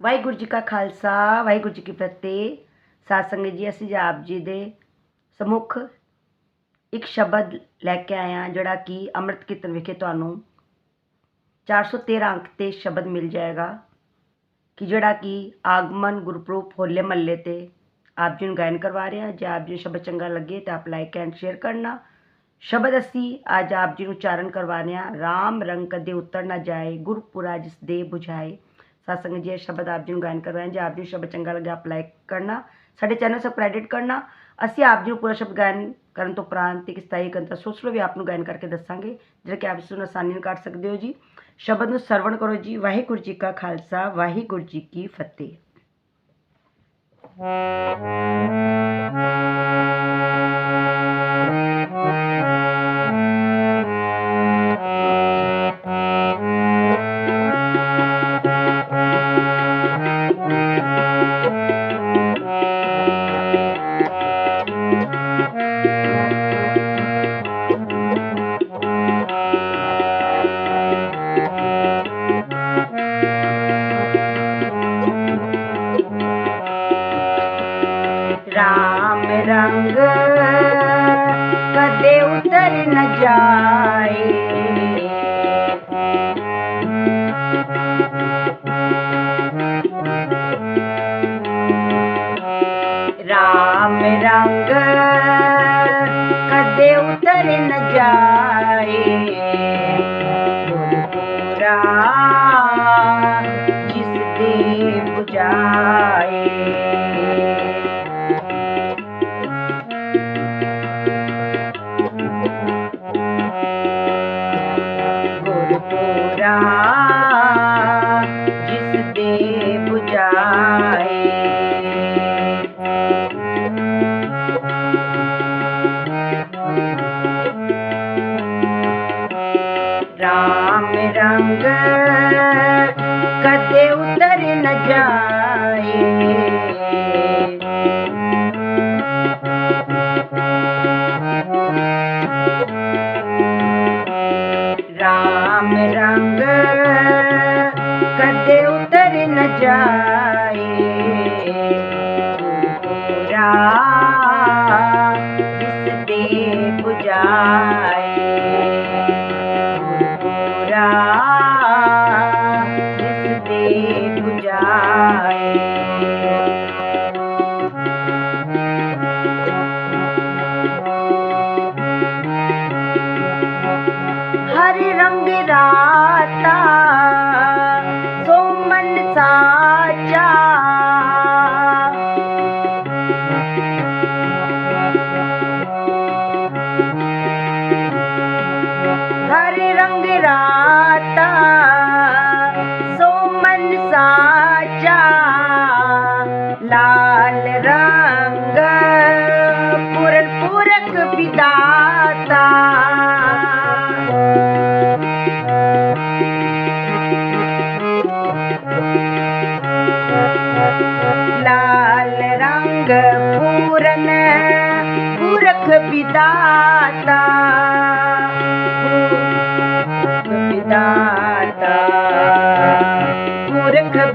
ਵਾਹਿਗੁਰੂ ਜੀ ਕਾ ਖਾਲਸਾ, ਵਾਹਿਗੁਰੂ ਜੀ ਕੀ ਫਤਿਹ। ਸਾਧ ਸੰਗਤ ਜੀ, ਅਸੀਂ ਆਪ ਜੀ ਦੇ ਸਮੁਖ ਇੱਕ ਸ਼ਬਦ ਲੈ ਕੇ ਆਏ ਹਾਂ, ਜਿਹੜਾ ਕਿ ਅੰਮ੍ਰਿਤ ਕੀਰਤਨ ਵਿਖੇ ਤੁਹਾਨੂੰ 413 ਅੰਕ ਤੇ ਸ਼ਬਦ ਮਿਲ ਜਾਏਗਾ, ਕਿ ਜਿਹੜਾ ਕਿ ਆਗਮਨ ਗੁਰਪ੍ਰੂਪ ਹੋਲੇ ਮਹੱਲੇ ਤੇ ਆਪ ਜੀ ਨੂੰ ਗਾਇਨ ਕਰਵਾ ਰਹੇ ਹਾਂ। ਜੇ ਆਪ ਜੀ ਨੂੰ ਸ਼ਬਦ ਚੰਗਾ ਲੱਗੇ ਤਾਂ ਆਪ ਲਾਈਕ ਐਂਡ ਸ਼ੇਅਰ ਕਰਨਾ। ਸ਼ਬਦ ਅਸੀਂ ਅੱਜ ਆਪ ਜੀ ਨੂੰ ਉਚਾਰਨ ਕਰਵਾ ਰਹੇ ਹਾਂ। ਰਾਮ ਰੰਗ ਕਦੇ ਉਤਰ ਨਾ ਜਾਏ, ਗੁਰਪੁਰਾ ਜਿਸ ਦੇ ਬੁਝਾਏ। ਝਾਏ ਸਾਧ ਸੰਗਤ ਜੀ ਇਹ ਸ਼ਬਦ ਆਪ ਜੀ ਨੂੰ ਗਾਇਨ ਕਰਵਾਏ ਜੇ ਸ਼ਬਦ ਚੰਗਾ ਲੱਗਿਆ, ਆਪ ਲਾਈਕ ਕਰਨਾ। ਸਾਡੇ ਚੈਨਲ ਸਬਸਕ੍ਰਾਈਬ ਕਰਨਾ। ਅਸੀਂ ਆਪ ਜੀ ਨੂੰ ਪੂਰਾ ਸ਼ਬਦ ਗਾਇਨ ਕਰਨ ਤੋਂ ਉਪਰੰਤ ਇੱਕ ਸਥਾਈ ਕੰਤਾ ਸੋਚ ਲਓ ਵੀ ਆਪ ਨੂੰ ਗਾਇਨ ਕਰਕੇ ਦੱਸਾਂਗੇ, ਜਿਹੜਾ ਕਿ ਆਪ ਇਸ ਨੂੰ ਆਸਾਨੀ ਨਾਲ ਕੱਢ ਸਕਦੇ ਹੋ ਜੀ। ਸ਼ਬਦ ਨੂੰ ਸਰਵਣ ਕਰੋ ਜੀ। ਵਾਹਿਗੁਰੂ ਜੀ ਕਾ ਖਾਲਸਾ, ਵਾਹਿਗੁਰੂ ਜੀ ਕੀ ਫਤਿਹ। न जाए बुझाए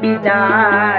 पूरख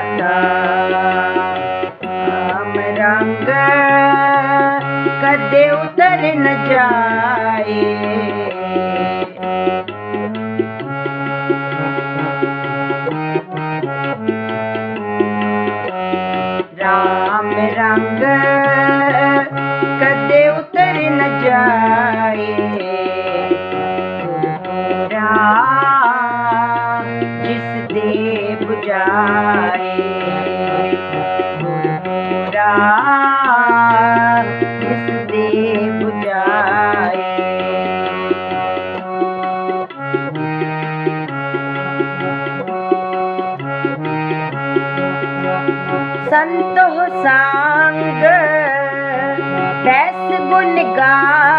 God.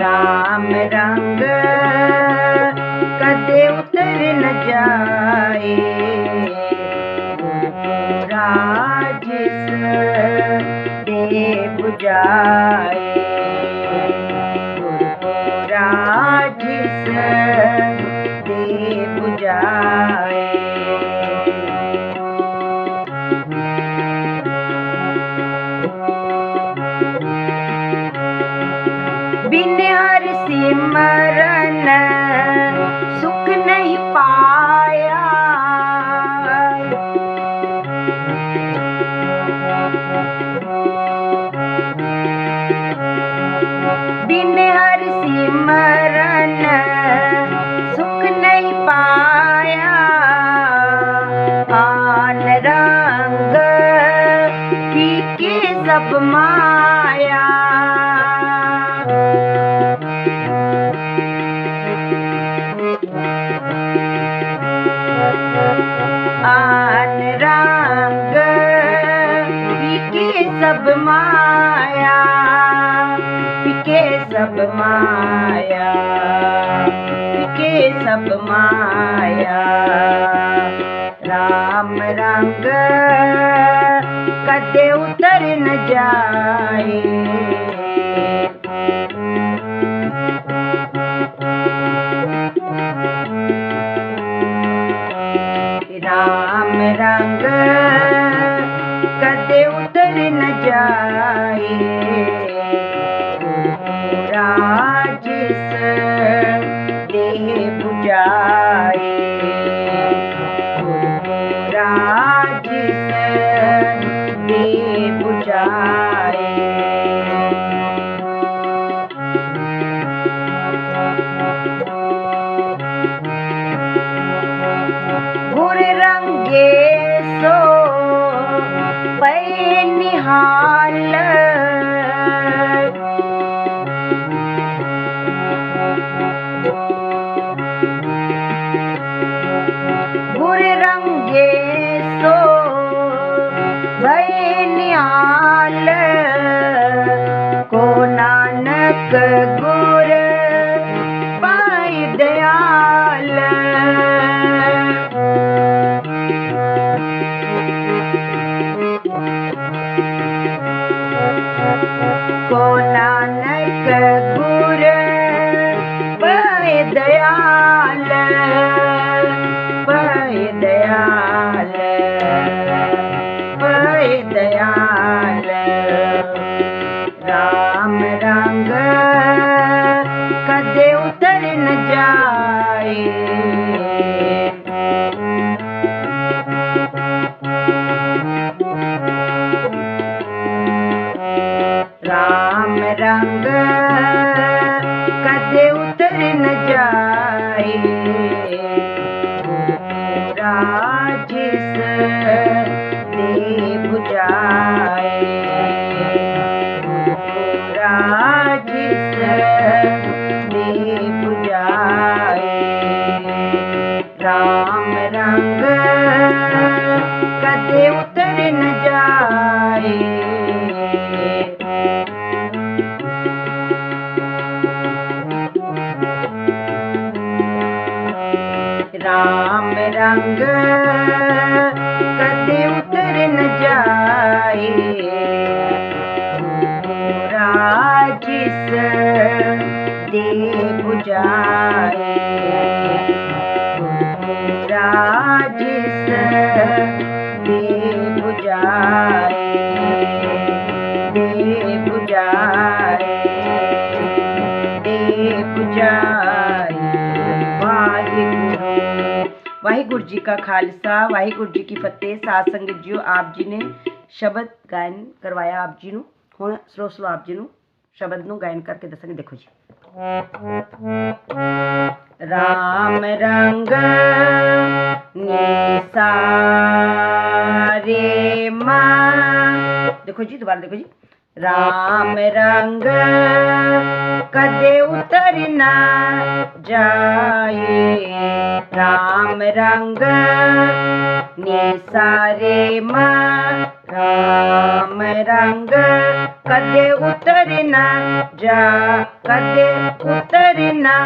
राम रंग कदे उतर न जाए। राजिस दे जाए। राजिस 부ਜਾਏ ਰਾਜਿਸ ਬਿਨ ਹਰ ਸਿਮਰਨ ਸੁਖ ਨਹੀਂ ਪਾਇਆ। ਬਿਨ ਹਰ ਸਿਮਰਨ सब माया, के सब माया। राम रंग कदे उतर न जाए। राम रंग कदे उतर न जाए। time. Yeah. ਦੇ ਪੁਜਾਰੇ ਰਾਜਿਸ ਦੇ ਪੁਜਾਰੇ ਦੇ ਪੁਜਾਰੇ ਦੇ ਪੁਜਾਰੇ ਵਾਹਿਗੁਰੂ ਵਾਹਿਗੁਰੂ ਜੀ ਕਾ ਖਾਲਸਾ, ਵਾਹਿਗੁਰੂ ਜੀ ਕੀ ਫਤਿਹ। ਸਾਧ ਸੰਗਤ ਜੀਓ, ਆਪ ਜੀ ਨੇ ਸ਼ਬਦ ਗਾਇਨ ਕਰਵਾਇਆ ਆਪ ਜੀ ਨੂੰ। ਹੁਣ ਸਰੋਸਲੋ ਆਪ ਜੀ ਨੂੰ શબ્દનું गायन करके દર્શક देखो जी। राम रंग रे मा। देखो जी, दोबारा देखो जी। राम रंग कदे उतरना जाए। राम रंग निसारे मा। राम रंग कदे उतरना, जा कदे उतर ना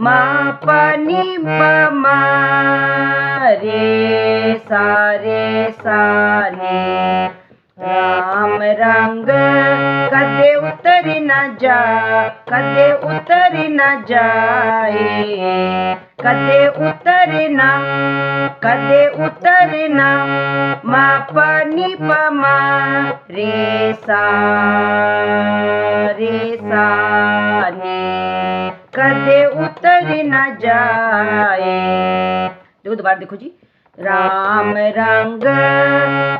मा पनी पमा रे सारे साने। राम रंग कदे उतर न जा कदे उतर न जाए। कदे उतरना न कदे उतर न मा पनी पमा रे सा, रे साने कदे उतर न जाए। देखो दोबारा देखो जी। राम रंग,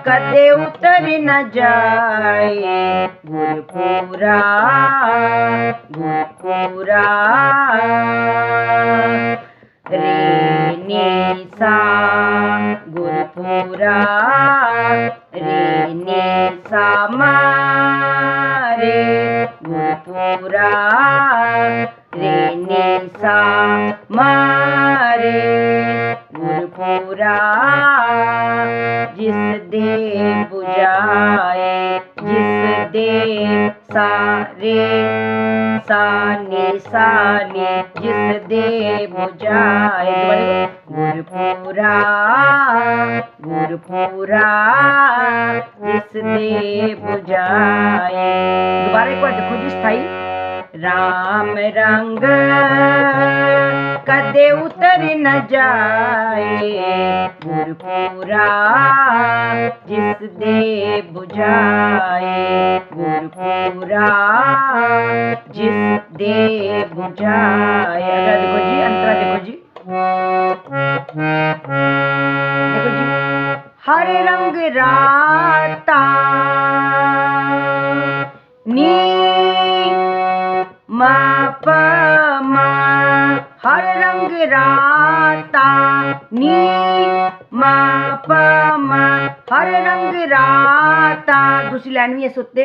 कदे उतर न जाए गुरपुरा गुरपुरा निसा गुरपुरा रे निसा मारे। गुरपुरा रे निसा मारे। गुरपुरा जिस दे बुझाए, जिस दे सारे, साने साने, जिस दे बुझाए गुरपुरा गुरपुरा जिस दे बुझाए दोबारा एक बार देखो जी स्थायी। राम रंग कदे उतर न जाए गुरपुरा जिस दे बुझाए गुरपुरा जिस दे अगर देखो जी, अंतरा देखो जी। देखो जी, हर रंग राता नी मा मा हर रंग राता नी मा मा हर रंग राता। दूसरी लाइन भी है सुनते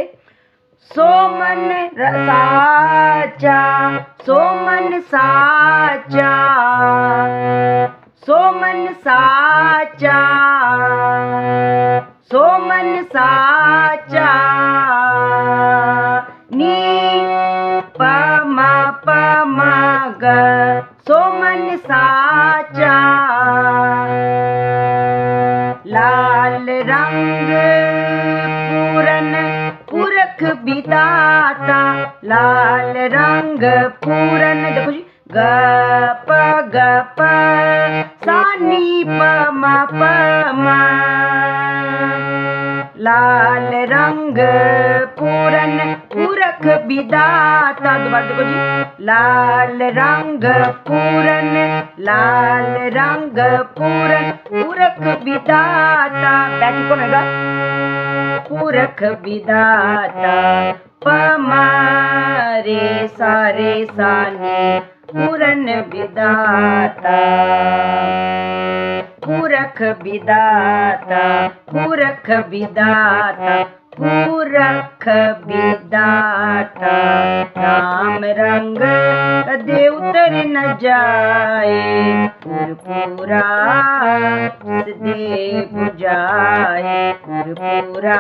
सोमन साचा सोमन साचा सोमन साचा सोमन साचा। नी पमा पमा ग, सोमन साचा। लाल रंग पुरख बिदाता लाल रंग पूरन। देखो जी ग प ग प सानी प म लाल रंग पूरन पुरख बिदाता। दोबारा देखो जी, लाल रंग पूरन, लाल रंग पूरन पुरख बिदाता। बैठी कौन हैगा पुरख बिदाता पमारे सारे साने पूरन बिदाता पुरख बिदाता पुरख बिदाता पुरख बिदाता राम रंग कदे उतर न जाए। पुरपुरा जिस दे बुझाए। पुरपुरा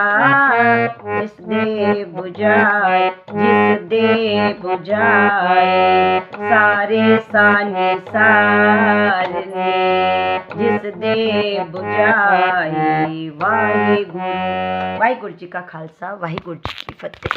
जिस दे बुझाए, जिस दे बुझाए। सारे साने सारने जिस बुझाई वाहे गुरु जी का खालसा वाहेगुरु जी की फतेह।